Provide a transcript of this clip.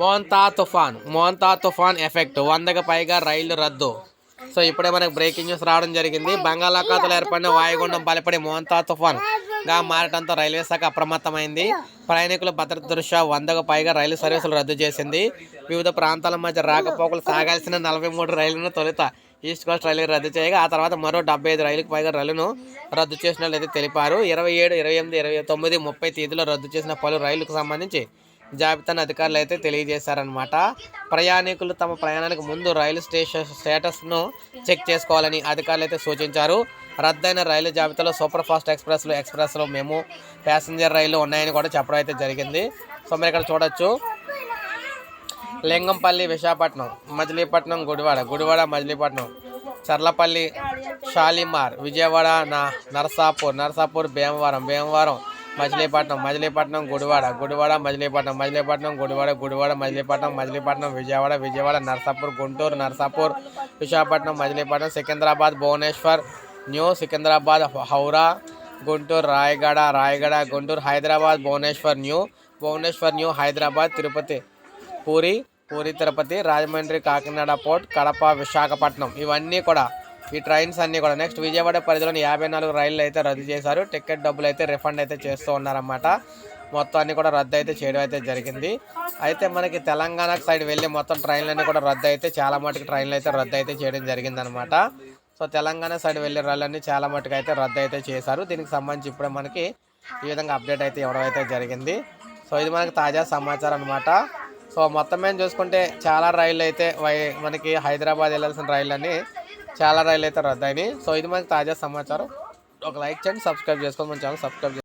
మోంతా తుఫాన్ మోంతా తుఫాన్ ఎఫెక్ట్. వందకు పైగా రైళ్ళు రద్దు. సో ఇప్పుడే మనకు బ్రేకింగ్ న్యూస్ రావడం జరిగింది. బంగాళాఖాతంలో ఏర్పడిన వాయుగుండం బలపడి మోంతా తుఫాన్గా మారటంతో రైల్వే శాఖ అప్రమత్తమైంది. ప్రయాణికుల భద్రత దృష్ట్యా వందకు పైగా రైలు సర్వీసులు రద్దు చేసింది. వివిధ ప్రాంతాల మధ్య రాకపోకలు సాగాల్సిన నలభై మూడు రైళ్ళను తొలుత ఈస్ట్ కోస్ట్ రైలు రద్దు చేయగా ఆ తర్వాత మరో డెబ్బై ఐదు రైలుకు పైగా రైలును రద్దు చేసినట్లయితే తెలిపారు. ఇరవై ఏడు ఇరవై ఎనిమిది ఇరవై తొమ్మిది ముప్పై తేదీలో రద్దు చేసిన పలు రైళ్ళకు సంబంధించి జాబితాను అధికారులు అయితే తెలియజేశారనమాట ప్రయాణికులు తమ ప్రయాణానికి ముందు రైలు స్టేషన్ స్టేటస్ను చెక్ చేసుకోవాలని అధికారులు అయితే సూచించారు. రద్దయిన రైలు జాబితాలో సూపర్ ఫాస్ట్ ఎక్స్ప్రెస్లు ఎక్స్ప్రెస్లు మేము ప్యాసింజర్ రైళ్ళు ఉన్నాయని కూడా చెప్పడం అయితే జరిగింది. సో మీరు ఇక్కడ చూడొచ్చు. లింగంపల్లి విశాఖపట్నం మజిలీపట్నం గుడివాడ గుడివాడ మజిలీపట్నం చర్లపల్లి షాలిమార్ విజయవాడ నా Narasapur Narasapur Bhimavaram Bhimavaram Machilipatnam Machilipatnam Gudivada Gudivada Machilipatnam Machilipatnam Gudivada Gudivada Machilipatnam Machilipatnam Vijayawada Vijayawada Narsapur Guntur Narsapur Visakhapatnam Machilipatnam Secunderabad Bhubaneswar new Secunderabad Howrah Guntur Rayagada Rayagada Guntur Hyderabad Bhubaneswar new Bhubaneswar new Hyderabad Tirupati Puri Puri Tirupati Rajahmundry Kakinada port Kadapa Visakhapatnam. ఇవన్నీ కూడా ఈ trains అన్నీ కూడా. Next Vijayawada పరిధిలోని యాభై నాలుగు రైళ్ళు అయితే రద్దు చేశారు. టికెట్ డబ్బులు అయితే రిఫండ్ అయితే చేస్తూ ఉన్నారన్నమాట. మొత్తాన్ని కూడా రద్దు అయితే చేయడం అయితే జరిగింది. అయితే మనకి తెలంగాణ సైడ్ వెళ్ళి మొత్తం ట్రైన్లన్నీ కూడా రద్దు అయితే చాలా మటుకు ట్రైన్లు అయితే రద్దు అయితే చేయడం జరిగిందనమాట సో తెలంగాణ సైడ్ వెళ్ళే రైళ్ళన్నీ చాలా మటుకు అయితే రద్దు అయితే చేశారు. దీనికి సంబంధించి ఇప్పుడే మనకి ఈ విధంగా అప్డేట్ అయితే ఇవ్వడం అయితే జరిగింది. సో ఇది మనకి తాజా సమాచారం అనమాట సో మొత్తం మీద చూసుకుంటే చాలా రైళ్ళు అయితే వై మనకి హైదరాబాద్ వెళ్ళాల్సిన రైళ్ళని చాలా రైలు అయితే రద్దు అయినాయి సో ఇది మనకి తాజా సమాచారం. ఒక లైక్ చేయండి సబ్స్క్రైబ్ చేసుకోండి. మన ఛానల్ సబ్స్క్రైబ్